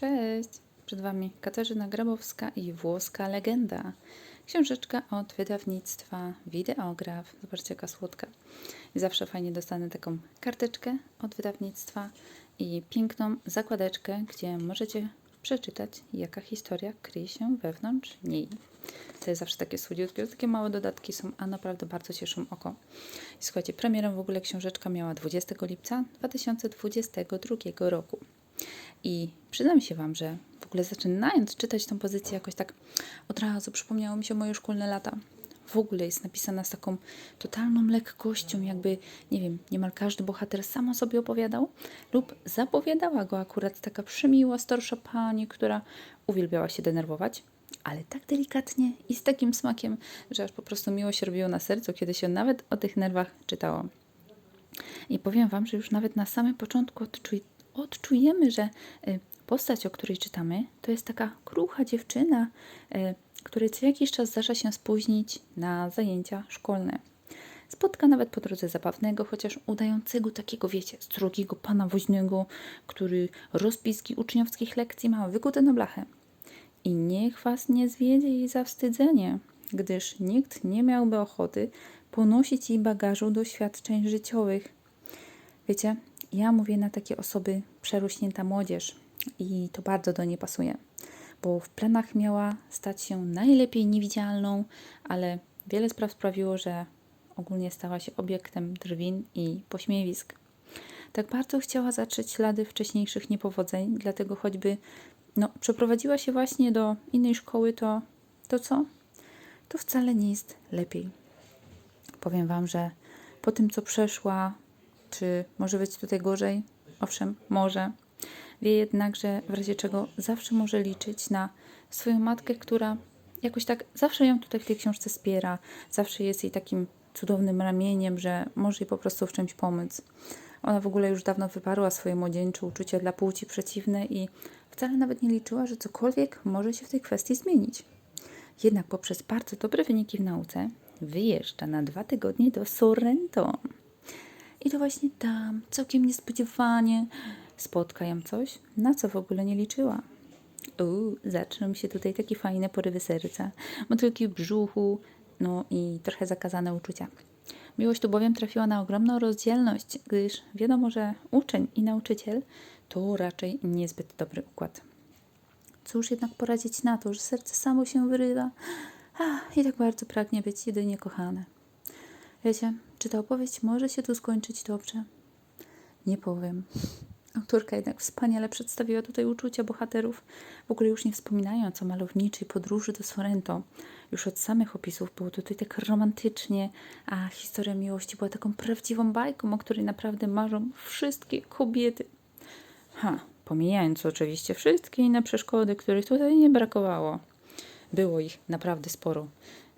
Cześć! Przed Wami Katarzyna Grabowska i Włoska Legenda. Książeczka od wydawnictwa Wideograf. Zobaczcie, jaka słodka. I zawsze fajnie dostanę taką karteczkę od wydawnictwa i piękną zakładeczkę, gdzie możecie przeczytać, jaka historia kryje się wewnątrz niej. To jest zawsze takie słodziutkie, takie małe dodatki są, a naprawdę bardzo cieszą oko. I słuchajcie, premierę w ogóle książeczka miała 20 lipca 2022 roku. I przyznam się Wam, że w ogóle zaczynając czytać tą pozycję, jakoś tak od razu przypomniało mi się moje szkolne lata. W ogóle jest napisana z taką totalną lekkością, jakby, nie wiem, niemal każdy bohater sam o sobie opowiadał lub zapowiadała go akurat taka przemiła, starsza pani, która uwielbiała się denerwować, ale tak delikatnie i z takim smakiem, że aż po prostu miło się robiło na sercu, kiedy się nawet o tych nerwach czytało. I powiem Wam, że już nawet na samym początku odczuj, odczujemy, że y, postać, o której czytamy, to jest taka krucha dziewczyna, y, której co jakiś czas zdarza się spóźnić na zajęcia szkolne. Spotka nawet po drodze zabawnego, chociaż udającego takiego, wiecie, strogiego pana woźnego, który rozpiski uczniowskich lekcji ma wykute na blachę. I niech was nie zwiedzie jej zawstydzenie, gdyż nikt nie miałby ochoty ponosić jej bagażu doświadczeń życiowych. Wiecie, ja mówię na takie osoby przerośnięta młodzież i to bardzo do niej pasuje, bo w planach miała stać się najlepiej niewidzialną, ale wiele spraw sprawiło, że ogólnie stała się obiektem drwin i pośmiewisk. Tak bardzo chciała zatrzeć ślady wcześniejszych niepowodzeń, dlatego choćby no, przeprowadziła się właśnie do innej szkoły, to, to co? To wcale nie jest lepiej. Powiem Wam, że po tym, co przeszła, czy może być tutaj gorzej? Owszem, może. Wie jednak, że w razie czego zawsze może liczyć na swoją matkę, która jakoś tak zawsze ją tutaj w tej książce wspiera, zawsze jest jej takim cudownym ramieniem, że może jej po prostu w czymś pomóc. Ona w ogóle już dawno wyparła swoje młodzieńcze uczucia dla płci przeciwnej i wcale nawet nie liczyła, że cokolwiek może się w tej kwestii zmienić. Jednak poprzez bardzo dobre wyniki w nauce wyjeżdża na dwa tygodnie do Sorrento. I to właśnie tam, całkiem niespodziewanie, spotka ją coś, na co w ogóle nie liczyła. Uuu, zaczną się tutaj takie fajne porywy serca, motylki brzuchu, no i trochę zakazane uczucia. Miłość tu bowiem trafiła na ogromną rozdzielność, gdyż wiadomo, że uczeń i nauczyciel to raczej niezbyt dobry układ. Cóż jednak poradzić na to, że serce samo się wyrywa Ach, i tak bardzo pragnie być jedynie kochane. Wiecie, czy ta opowieść może się tu skończyć dobrze? Nie powiem. Autorka jednak wspaniale przedstawiła tutaj uczucia bohaterów, w ogóle już nie wspominając o malowniczej podróży do Sorrento. Już od samych opisów było tutaj tak romantycznie, a historia miłości była taką prawdziwą bajką, o której naprawdę marzą wszystkie kobiety. Ha, pomijając oczywiście wszystkie inne przeszkody, których tutaj nie brakowało. Było ich naprawdę sporo.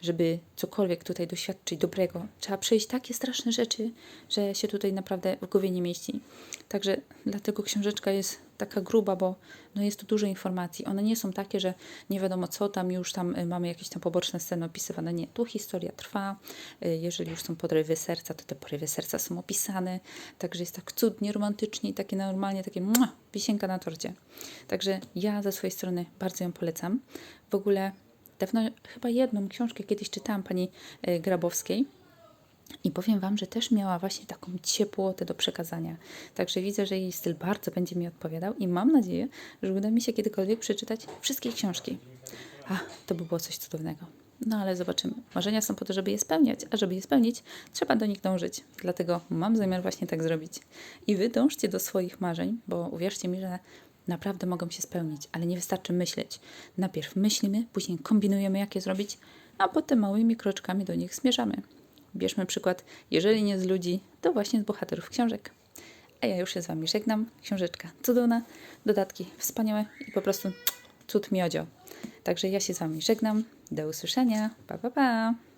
Żeby cokolwiek tutaj doświadczyć dobrego, trzeba przejść takie straszne rzeczy, że się tutaj naprawdę w głowie nie mieści. Także dlatego książeczka jest taka gruba, bo no jest tu dużo informacji. One nie są takie, że nie wiadomo co tam, już tam y, mamy jakieś tam poboczne sceny opisywane. Nie, tu historia trwa. Y, Jeżeli już są porywy serca, to te porywy serca są opisane. Także jest tak cudnie, romantycznie i takie normalnie, takie mua, wisienka na torcie. Także ja ze swojej strony bardzo ją polecam. W ogóle dawno chyba jedną książkę kiedyś czytałam pani y, Grabowskiej. I powiem Wam, że też miała właśnie taką ciepłotę do przekazania. Także widzę, że jej styl bardzo będzie mi odpowiadał i mam nadzieję, że uda mi się kiedykolwiek przeczytać wszystkie książki. A, to by było coś cudownego. No ale zobaczymy. Marzenia są po to, żeby je spełniać, a żeby je spełnić, trzeba do nich dążyć. Dlatego mam zamiar właśnie tak zrobić. I Wy dążcie do swoich marzeń, bo uwierzcie mi, że naprawdę mogą się spełnić, ale nie wystarczy myśleć. Najpierw myślimy, później kombinujemy, jak je zrobić, a potem małymi kroczkami do nich zmierzamy. Bierzmy przykład, jeżeli nie z ludzi, to właśnie z bohaterów książek. A ja już się z Wami żegnam. Książeczka cudowna, dodatki wspaniałe i po prostu cud miodzio. Także ja się z Wami żegnam. Do usłyszenia. Pa, pa, pa.